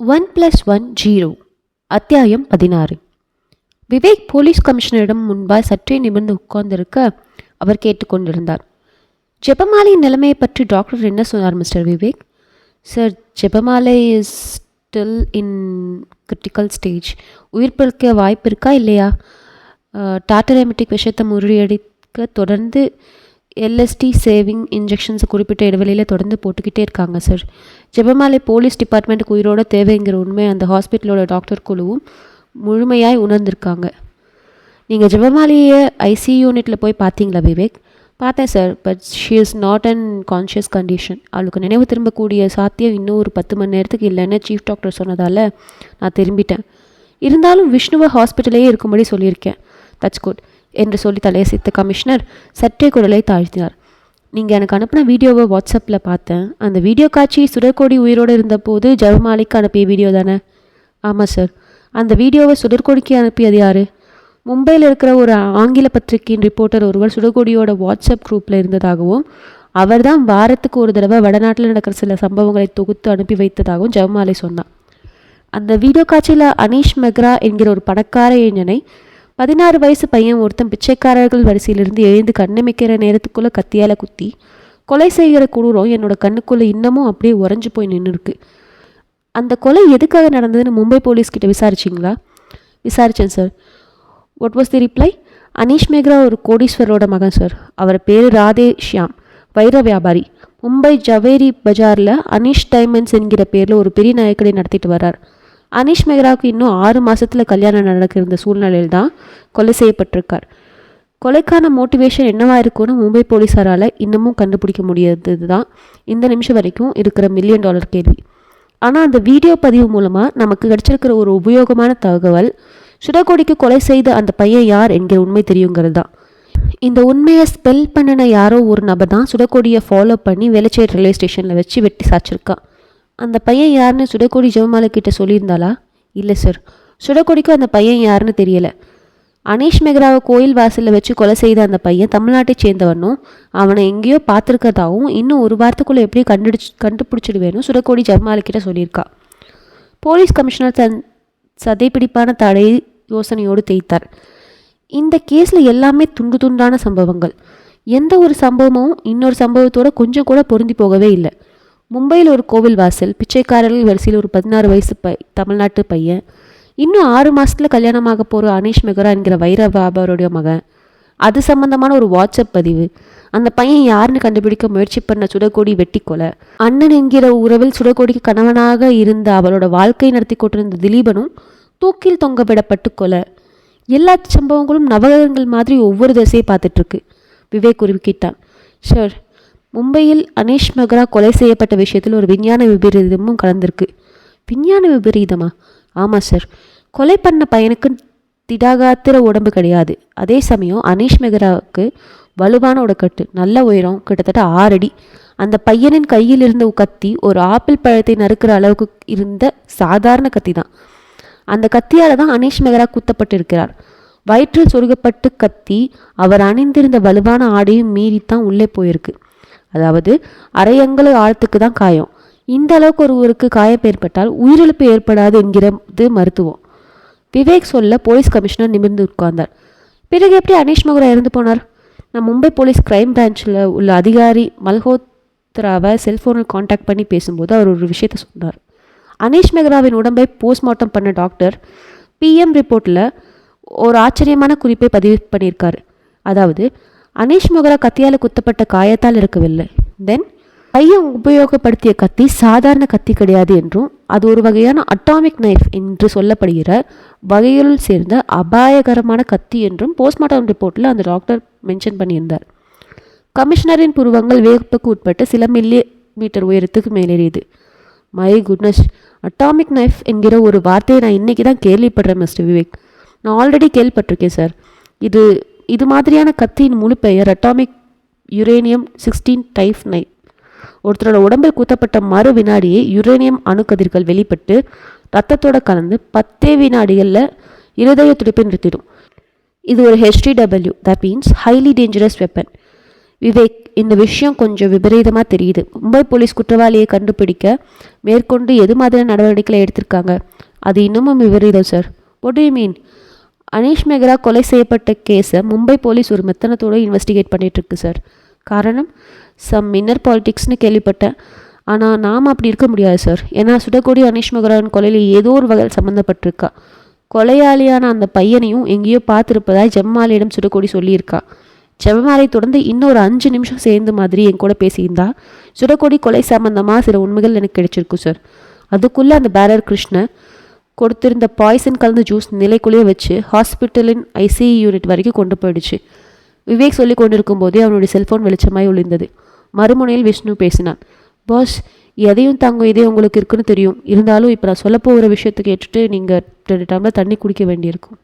One plus one zero. அத்தியாயம் பதினாறு. Vivek police கமிஷனரிடம் முன்பாய் சற்றே நிமிர்ந்து உட்கார்ந்திருக்க அவர் கேட்டுக்கொண்டிருந்தார். ஜெபமாலையின் நிலைமையை பற்றி டாக்டர் என்ன சொன்னார் mister Vivek? Sir Jebamalai is still in critical stage உயிர் பிழைக்க வாய்ப்பு இருக்கா இல்லையா? டாட்டரமெட்டிக் விஷயத்தை முறியடிக்க தொடர்ந்து எல்எஸ்டி சேவிங் இன்ஜெக்ஷன்ஸ் குறிப்பிட்ட இடைவெளியில் தொடர்ந்து போட்டுக்கிட்டே இருக்காங்க சார் ஜெபமாலை போலீஸ் டிபார்ட்மெண்ட்டுக்கு உயிரோட தேவைங்கிற உண்மை அந்த ஹாஸ்பிட்டலோட டாக்டர் குழுவும் முழுமையாய் உணர்ந்திருக்காங்க. நீங்கள் ஜெபமாலையை ஐசி யூனிட்டில் போய் பார்த்தீங்களா விவேக்? பார்த்தேன் sir but she is not and conscious condition அவளுக்கு நினைவு திரும்பக்கூடிய சாத்தியம் இன்னும் ஒரு பத்து மணி நேரத்துக்கு இல்லைன்னு சீஃப் டாக்டர் சொன்னதால் நான் திரும்பிட்டேன். இருந்தாலும் விஷ்ணுவை ஹாஸ்பிட்டலே இருக்கும்படி சொல்லியிருக்கேன். தட்ஸ் குட் என்று சொல்லி தலையசைத்த கமிஷனர் சற்றே குரலை தாழ்த்தினார். நீங்கள் எனக்கு அனுப்பின வீடியோவை வாட்ஸ்அப்பில் பார்த்தேன். அந்த வீடியோ காட்சி சுடற்கோடி உயிரோடு இருந்தபோது ஜெபமாலைக்கு அனுப்பிய வீடியோ தானே? ஆமாம் சார். அந்த வீடியோவை சுடற்கோடிக்கு அனுப்பியது யார்? மும்பையில் இருக்கிற ஒரு ஆங்கில பத்திரிகையின் ரிப்போர்ட்டர் ஒருவர் சுடகோடியோட வாட்ஸ்அப் குரூப்பில் இருந்ததாகவும் அவர் தான் வாரத்துக்கு ஒரு தடவை வடநாட்டில் நடக்கிற சில சம்பவங்களை தொகுத்து அனுப்பி வைத்ததாகவும் ஜெவமாலை சொன்னார். அந்த வீடியோ காட்சியில் அனீஷ் மெக்ரா என்கிற ஒரு பணக்கார இளைஞனை பதினாறு வயசு பையன் ஒருத்தன் பிச்சைக்காரர்கள் வரிசையிலிருந்து எழுந்து கண்ணமைக்கிற நேரத்துக்குள்ளே கத்தியால் குத்தி கொலை செய்கிற குரூரம் என்னோட கண்ணுக்குள்ளே இன்னமும் அப்படியே உறைஞ்சு போய் நின்றுருக்கு அந்த கொலை எதுக்காக நடந்ததுன்னு மும்பை போலீஸ்கிட்ட விசாரிச்சிங்களா? விசாரித்தேன் sir what was the reply Aneesh Mehra ஒரு கோடீஸ்வரோட மகன் சார் அவர் பேர் ராதே ஷியாம் வைர வியாபாரி. மும்பை ஜவேரி பஜாரில் அனீஷ் டைமண்ட்ஸ் என்கிற பேரில் ஒரு பெரிய நாயக்கடை நடத்திட்டு வர்றார். அனீஷ் மெஹ்ராவுக்கு இன்னும் ஆறு மாதத்தில் கல்யாணம் நடக்க இருந்த சூழ்நிலையில் தான் கொலை செய்யப்பட்டிருக்கார். கொலைக்கான மோட்டிவேஷன் என்னவாக இருக்கும்னு மும்பை போலீஸாரால் இன்னமும் கண்டுபிடிக்க முடியாதது தான் இந்த நிமிஷம் வரைக்கும் இருக்கிற மில்லியன் டாலர் கேள்வி. ஆனால் அந்த வீடியோ பதிவு மூலமாக நமக்கு கிடைச்சிருக்கிற ஒரு உபயோகமான தகவல் சுடகோடிக்கு கொலை செய்த அந்த பையன் யார் என்கிற உண்மை தெரியுங்கிறது தான் இந்த உண்மையை ஸ்பெல் பண்ணின யாரோ ஒரு நபர் தான் சுடகோடியை ஃபாலோ பண்ணி வெளச்சேர் ரயில்வே ஸ்டேஷனில் வச்சு வெட்டி சாச்சிருக்கான். அந்த பையன் யாருன்னு சுடக்கோடி ஜெவமாலை கிட்ட சொல்லியிருந்தாளா? இல்லை சார். சுடக்கோடிக்கும் அந்த பையன் யாருன்னு தெரியலை. அனீஷ் மெஹ்ராவை கோயில் வாசலில் வச்சு கொலை செய்த அந்த பையன் தமிழ்நாட்டை சேர்ந்தவனும் அவனை எங்கேயோ பார்த்துருக்கதாகவும் இன்னும் ஒரு வாரத்துக்குள்ளே எப்படி கண்டுபிடிச்சு கண்டுபிடிச்சிடுவேனும் சுடக்கோடி ஜெவமாலை கிட்ட சொல்லியிருக்கா. போலீஸ் கமிஷனர் தன் சதைப்பிடிப்பான தடை யோசனையோடு தேய்த்தார். இந்த கேஸில் எல்லாமே துண்டு துண்டான சம்பவங்கள். எந்த ஒரு சம்பவமும் இன்னொரு சம்பவத்தோட கொஞ்சம் கூட பொருந்தி போகவே இல்லை. மும்பையில் ஒரு கோவில் வாசல் பிச்சைக்காரர்கள் வரிசையில் ஒரு பதினாறு வயசு பை தமிழ்நாட்டு பையன். இன்னும் ஆறு மாதத்தில் கல்யாணமாக போகிற அனீஷ் மெகரா என்கிற வைர வியாபாரோடைய மகன். அது சம்பந்தமான ஒரு வாட்ஸ்அப் பதிவு. அந்த பையன் யாருன்னு கண்டுபிடிக்க முயற்சி பண்ண சுடகோடி வெட்டி கொலை. அண்ணன் என்கிற உறவில் சுடகோடிக்கு கணவனாக இருந்த அவளோட வாழ்க்கை நடத்தி கொண்டிருந்த திலீபனும் தூக்கில் தொங்க விடப்பட்டு கொலை. எல்லா சம்பவங்களும் நவகரங்கள் மாதிரி ஒவ்வொரு திசையை பார்த்துட்ருக்கு விவேக் குறுக்கிட்டான் ஷோர் மும்பையில் அனீஷ் மெக்ரா கொலை செய்யப்பட்ட விஷயத்தில் ஒரு விஞ்ஞான விபரீதமும் கலந்திருக்கு. விஞ்ஞான விபரீதமா? ஆமாம் சார் கொலை பண்ண பையனுக்கு திடாகாத்திர உடம்பு கிடையாது. அதே சமயம் அனீஷ் மெஹ்ராவுக்கு வலுவான உடக்கட்டு நல்ல உயரம் கிட்டத்தட்ட ஆறடி அந்த பையனின் கையில் இருந்த கத்தி ஒரு ஆப்பிள் பழத்தை நறுக்கிற அளவுக்கு இருந்த சாதாரண கத்தி தான். அந்த கத்தியால் தான் அனீஷ் மெஹ்ரா குத்தப்பட்டிருக்கிறார். வயிற்றில் சொருகப்பட்டு கத்தி அவர் அணிந்திருந்த வலுவான ஆடையும் மீறித்தான் உள்ளே போயிருக்கு. அதாவது அரையங்கள ஆழத்துக்கு தான் காயம். இந்த அளவுக்கு ஒருவருக்கு காயம் ஏற்பட்டால் உயிரிழப்பு ஏற்படாது என்கிறது மருத்துவம். விவேக் சொல்ல போலீஸ் கமிஷனர் நிமிர்ந்து உட்கார்ந்தார். பிறகு எப்படி அனீஷ் மகுரா இறந்து போனார்? நான் மும்பை போலீஸ் கிரைம் பிரான்ச்சில் உள்ள அதிகாரி மல்ஹோத்ராவை செல்ஃபோனில் காண்டாக்ட் பண்ணி பேசும்போது அவர் ஒரு விஷயத்த சொன்னார். அனீஷ் மெஹ்ராவின் உடம்பை போஸ்ட்மார்ட்டம் பண்ண டாக்டர் பிஎம் ரிப்போர்ட்டில் ஒரு ஆச்சரியமான குறிப்பை பதிவு பண்ணியிருக்காரு. அதாவது அனேஷ் மெஹ்ரா கத்தியால் குத்தப்பட்ட காயத்தால் இருக்கவில்லை. தென் கையை உபயோகப்படுத்திய கத்தி சாதாரண கத்தி கிடையாது என்றும் அது ஒரு வகையான அட்டாமிக் நைஃப் என்று சொல்லப்படுகிற வகைகளுள் சேர்ந்த அபாயகரமான கத்தி என்றும் போஸ்ட்மார்ட்டம் ரிப்போர்ட்டில் அந்த டாக்டர் மென்ஷன் பண்ணியிருந்தார். கமிஷனரின் புருவங்கள் வேகப்புக்கு உட்பட்டு சில மில்லி மீட்டர் உயரத்துக்கு மேலேறியது. மை குட்னஸ் அட்டாமிக் நைஃப் என்கிற ஒரு வார்த்தையை நான் இன்றைக்கி தான் கேள்விப்படுறேன் மிஸ்டர் விவேக். நான் ஆல்ரெடி கேள்விப்பட்டிருக்கேன் சார் இது இது மாதிரியான கத்தியின் முழு பெயர் atomic uranium sixteen type knife ஒருத்தரோட உடம்பில் குத்தப்பட்ட மறு வினாடியே யுரேனியம் அணுக்கதிர்கள் வெளிப்பட்டு ரத்தத்தோட கலந்து பத்தே வினாடிகளில் இருதய துடிப்பை நிறுத்திடும். இது ஒரு HDW that means highly dangerous weapon Vivek இந்த விஷயம் கொஞ்சம் விபரீதமாக தெரியுது. மும்பை போலீஸ் குற்றவாளியை கண்டுபிடிக்க மேற்கொண்டு எது மாதிரியான நடவடிக்கைகளை எடுத்திருக்காங்க? அது இன்னமும் விபரீதம் சார் ஒட் யூ மீன் அனீஷ் மெஹ்ரா கொலை செய்யப்பட்ட கேஸை மும்பை போலீஸ் ஒரு மெத்தனத்தோடு இன்வெஸ்டிகேட் பண்ணிகிட்ருக்கு சார் காரணம் சம் இன்னர் பாலிட்டிக்ஸ்னு கேள்விப்பட்டேன். ஆனால் நாம் அப்படி இருக்க முடியாது சார் ஏன்னா சுடகோடி அனீஷ் மெஹ்ராவின் கொலையில் ஏதோ ஒரு வகையில் சம்மந்தப்பட்டிருக்கா கொலையாளியான அந்த பையனையும் எங்கேயோ பார்த்துருப்பதாக ஜெம்மாலியிடம் சுடக்கோடி சொல்லியிருக்கா. ஜெபமாலை தொடர்ந்து இன்னொரு அஞ்சு நிமிஷம் சேர்ந்து மாதிரி என் கூட பேசியிருந்தா சுடகோடி கொலை சம்பந்தமாக சில உண்மைகள் எனக்கு கிடைச்சிருக்கும் சார் அதுக்குள்ளே அந்த பேரர் கிருஷ்ணன் கொடுத்திருந்த பாய்சன் கலந்த ஜூஸ் நிலைக்குள்ளேயே வச்சு ஹாஸ்பிட்டலின் ஐசிஇ யூனிட் வரைக்கும் கொண்டு போயிடுச்சு. விவேக் சொல்லி கொண்டிருக்கும் போதே அவனுடைய செல்ஃபோன் வெளிச்சமாய் ஒளிந்தது. மறுமுனையில் விஷ்ணு பேசினான். பாஸ் எதையும் தாங்கும் இதே உங்களுக்கு இருக்குன்னு தெரியும். இருந்தாலும் இப்போ நான் சொல்ல போகிற விஷயத்தை கேட்டுட்டு நீங்கள் ரெண்டு டம்ளர் தண்ணி குடிக்க வேண்டியிருக்கும்.